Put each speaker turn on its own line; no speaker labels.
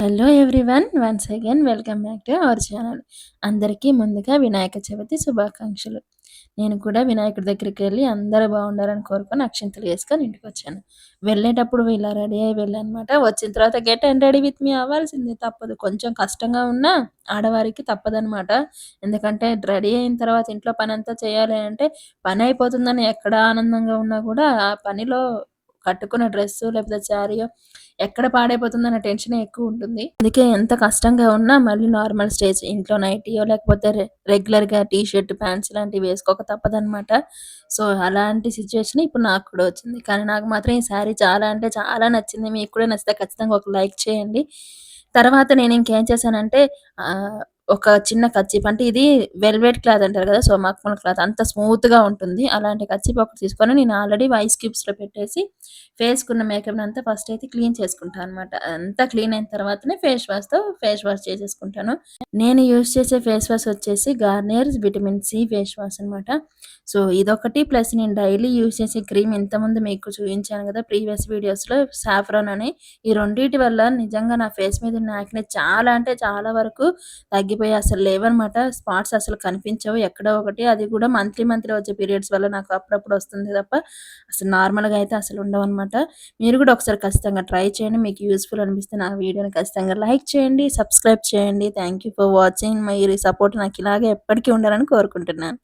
Hello everyone once again welcome back to our channel అందరికీ ముందుగా వినాయక చవితి శుభాకాంక్షలు. నేను కూడా వినాయకుడి దగ్గరికి వెళ్ళి అందరూ బాగుండాలని కోరుకొని అక్షింతలు వేసుకొని ఇంటికి వచ్చాను. వెళ్ళేటప్పుడు ఇలా రెడీ అయ్యి వెళ్ళనమాట. వచ్చిన తర్వాత గెట్ అండ్ రెడీ విత్ మీ అవ్వాల్సింది తప్పదు. కొంచెం కష్టంగా ఉన్నా ఆడవారికి తప్పదనమాట ఎందుకంటే రెడీ అయిన తర్వాత ఇంట్లో పని అంతా చేయాలి అంటే పని అయిపోతుందని ఎక్కడ ఆనందంగా ఉన్నా కూడా ఆ పనిలో కట్టుకున్న డ్రెస్ లేకపోతే శారీయో ఎక్కడ పాడైపోతుందన్న టెన్షన్ ఎక్కువ ఉంటుంది. అందుకే ఎంత కష్టంగా ఉన్నా మళ్ళీ నార్మల్ స్టేజ్ ఇంట్లో నైటీయో లేకపోతే రెగ్యులర్గా టీ షర్ట్ ప్యాంట్స్ లాంటివి వేసుకోక తప్పదనమాట సో అలాంటి సిచ్యువేషన్ ఇప్పుడు నాకు కూడా వచ్చింది. కానీ నాకు మాత్రం ఈ శారీ చాలా అంటే చాలా నచ్చింది. మీకు కూడా నచ్చితే ఖచ్చితంగా ఒక లైక్ చేయండి. తర్వాత నేను ఇంకేం చేశానంటే ఒక చిన్న కచ్చిప్ అంటే ఇది వెల్వెట్ క్లాత్ అంటారు కదా సో మక్మల్ క్లాత్ అంత స్మూత్గా ఉంటుంది. అలాంటి కచ్చిప్ ఒకటి తీసుకొని నేను ఆల్రెడీ వైస్ క్యూబ్స్లో పెట్టేసి ఫేస్కున్న మేకప్ అంతా ఫస్ట్ అయితే క్లీన్ చేసుకుంటాను అనమాట అంతా క్లీన్ అయిన తర్వాతనే ఫేస్ వాష్తో ఫేస్ వాష్ చేసేసుకుంటాను. నేను యూజ్ చేసే ఫేస్ వాష్ వచ్చేసి Garnier vitamin C face wash అనమాట సో ఇదొకటి ప్లస్ నేను డైలీ యూజ్ చేసే క్రీమ్ ఇంతకుముందు మీకు చూపించాను కదా ప్రీవియస్ వీడియోస్లో సాఫ్రాన్ అని. ఈ రెండింటి వల్ల నిజంగా నా ఫేస్ మీద ఉన్న చాలా అంటే చాలా వరకు తగ్గిపోయి అసలు లేవనమాట. స్పాట్స్ అసలు కనిపించవు. ఎక్కడో ఒకటి. అది కూడా మంత్లీ మంత్లీ వచ్చే పీరియడ్స్ వల్ల నాకు అప్పుడప్పుడు వస్తుంది తప్ప అసలు నార్మల్గా అయితే అసలు ఉండవు అనమాట మీరు కూడా ఒకసారి ఖచ్చితంగా ట్రై చేయండి. మీకు యూస్ఫుల్ అనిపిస్తే నా వీడియోని ఖచ్చితంగా లైక్ చేయండి సబ్స్క్రైబ్ చేయండి. Thank you for watching. Me support నాకు ఇలాగే ఎప్పటికీ ఉండాలని కోరుకుంటున్నాను.